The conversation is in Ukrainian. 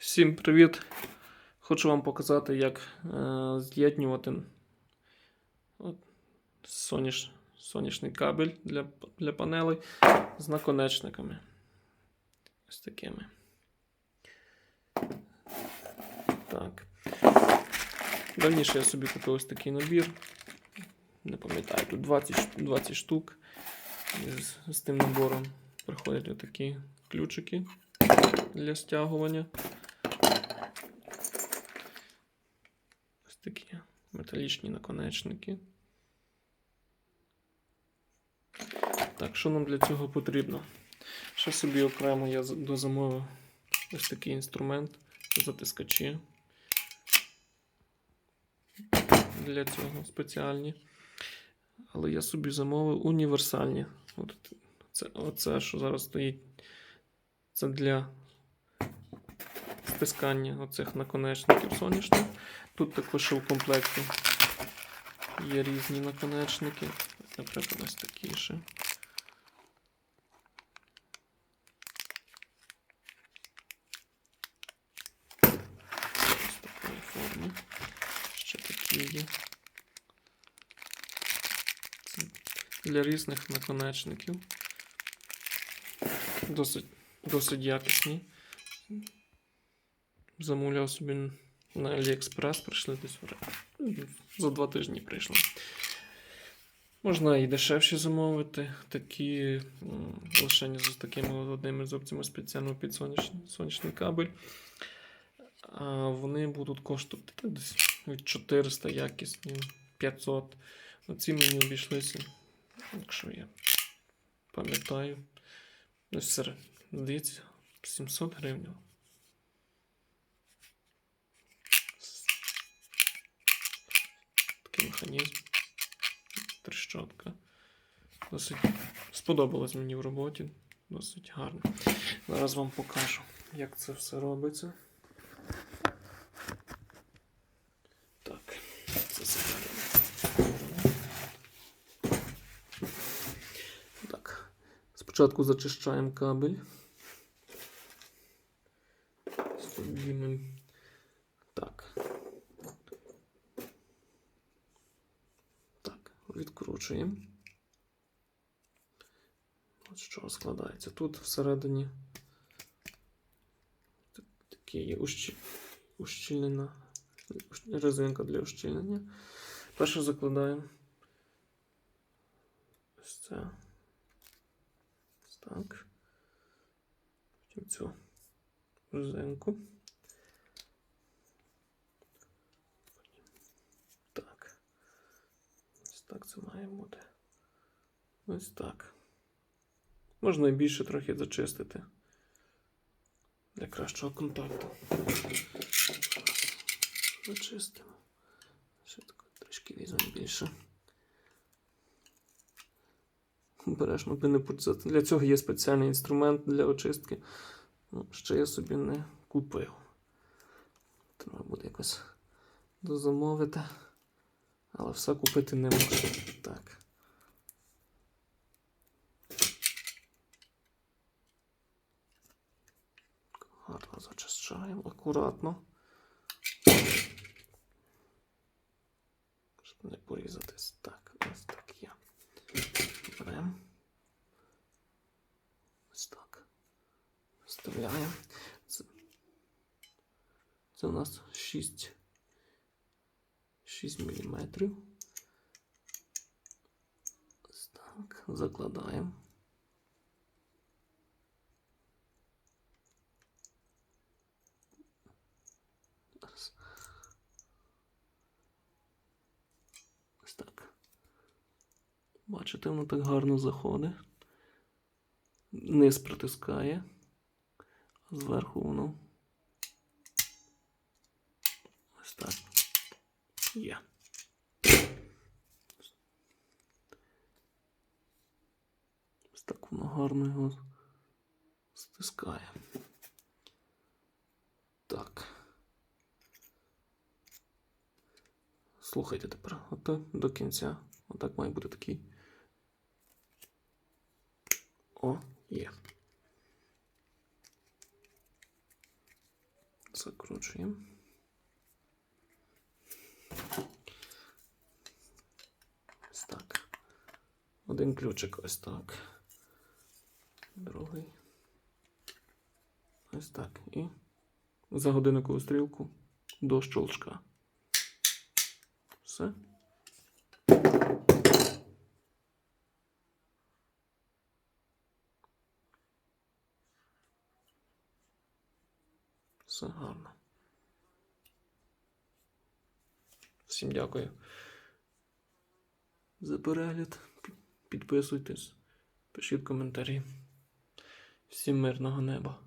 Всім привіт! Хочу вам показати, як е, з'єднувати от, соняш, сонячний кабель для, для панелей з наконечниками. Ось такими. Так. Давніше я собі купив ось такий набір. Не пам'ятаю, тут 20, 20 штук. З, з тим набором приходять отакі ключики для стягування. Такі металічні наконечники. Так, що нам для цього потрібно? Ще собі окремо я за- дозамовив ось такий інструмент, затискачі. Для цього спеціальні. Але я собі замовив універсальні. От це, оце, що зараз стоїть, це для стискання оцих наконечників сонячних. Тут також в комплекті є різні наконечники. Наприклад, ось такі ще. Ось такої форми. Ще такі є. Для різних наконечників. Досить, досить якісні. Замовляв собі на AliExpress, прийшли десь за два тижні прийшло. Можна і дешевші замовити, такі м, лише з такими одними зубцями спеціально під сонячний, сонячний кабель. А вони будуть коштувати десь від 400 якісні, 500. Оці мені обійшлися, якщо я пам'ятаю, десь здається, 700 гривень. Такий механізм. Трещотка. Досить сподобалось мені в роботі. Досить гарно. Зараз вам покажу, як це все робиться. Так, це заберемо. Так. Спочатку зачищаємо кабель. Так. Так, відкручуємо. От що складається. Тут всередині так- такі є ущ- ущільнена резинка для ущільнення. Перше закладаємо ось це. Ось так. Потім цю резинку. Так. Ось так це має бути. Ось так. Можна і більше трохи зачистити для кращого контакту. Зачистимо. Ще так трішки візьмемо більше. Бережно би не почистити. Для цього є спеціальний інструмент для очистки. Ну, ще я собі не купив. Треба буде якось дозамовити. Але все купити не можу. Так. Гарно зачищаємо акуратно. Щоб не порізатись. Так, ось так є. Беремо. Ось так. Вставляємо. Це, у нас 6 6 мм. Так, закладаємо. Ось так. Бачите, воно так гарно заходить. Низ притискає, а зверху воно. Ось так. Є. Ось так воно гарно його стискає. Так. Слухайте тепер, ото до кінця. Отак має бути такий. О, є. Закручуємо. Ось так. Один ключик ось так. Другий. Ось так. І за годинникову стрілку до щелчка. Все. Все гарно. Всім дякую за перегляд. Пі- Підписуйтесь, пишіть коментарі. Всім мирного неба.